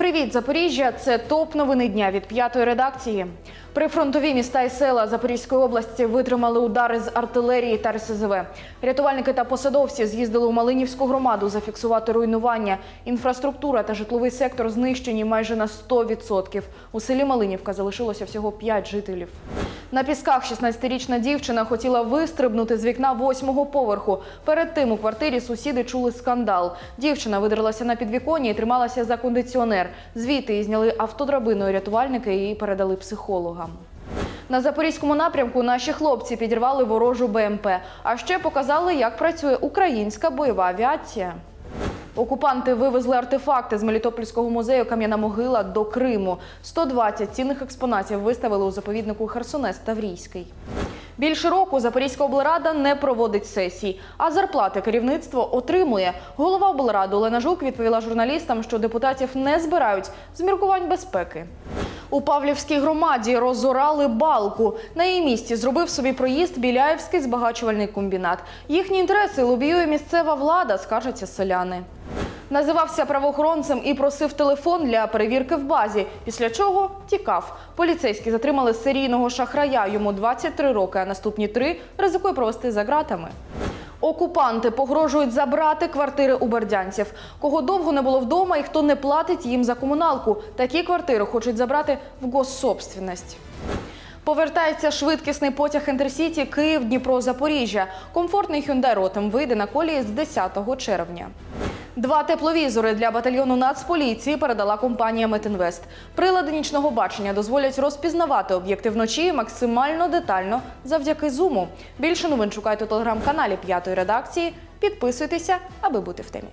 Привіт, Запоріжжя! Це топ новини дня від п'ятої редакції. Прифронтові міста і села Запорізької області витримали удари з артилерії та РСЗВ. Рятувальники та посадовці з'їздили у Малинівську громаду зафіксувати руйнування. Інфраструктура та житловий сектор знищені майже на 100%. У селі Малинівка залишилося всього 5 жителів. На пісках 16-річна дівчина хотіла вистрибнути з вікна восьмого поверху. Перед тим у квартирі сусіди чули скандал. Дівчина видерлася на підвіконня і трималася за кондиціонер. Звідти її зняли автодрабиною рятувальники і передали психологам. На запорізькому напрямку наші хлопці підірвали ворожу БМП, а ще показали, як працює українська бойова авіація. Окупанти вивезли артефакти з Мелітопольського музею Кам'яна могила до Криму. 120 цінних експонатів виставили у заповіднику Херсонес Таврійський. Більше року Запорізька облрада не проводить сесій, а зарплати керівництво отримує. Голова облради Олена Жук відповіла журналістам, що депутатів не збирають з міркувань безпеки. У Павлівській громаді розорали балку. На її місці зробив собі проїзд Біляєвський збагачувальний комбінат. Їхні інтереси лобіює місцева влада, скаржаться селяни. Називався правоохоронцем і просив телефон для перевірки в базі, після чого тікав. Поліцейські затримали серійного шахрая. Йому 23 роки, а наступні три ризикує провести за ґратами. Окупанти погрожують забрати квартири у бердянців. Кого довго не було вдома і хто не платить їм за комуналку. Такі квартири хочуть забрати в госсобственність. Повертається швидкісний потяг Інтерсіті Київ Дніпро Запоріжжя. Комфортний Hyundai Rotem вийде на колії з 10 червня. Два тепловізори для батальйону Нацполіції передала компанія Метинвест. Прилади нічного бачення дозволять розпізнавати об'єкти вночі максимально детально завдяки зуму. Більше новин шукайте у телеграм-каналі п'ятої редакції. Підписуйтеся, аби бути в темі.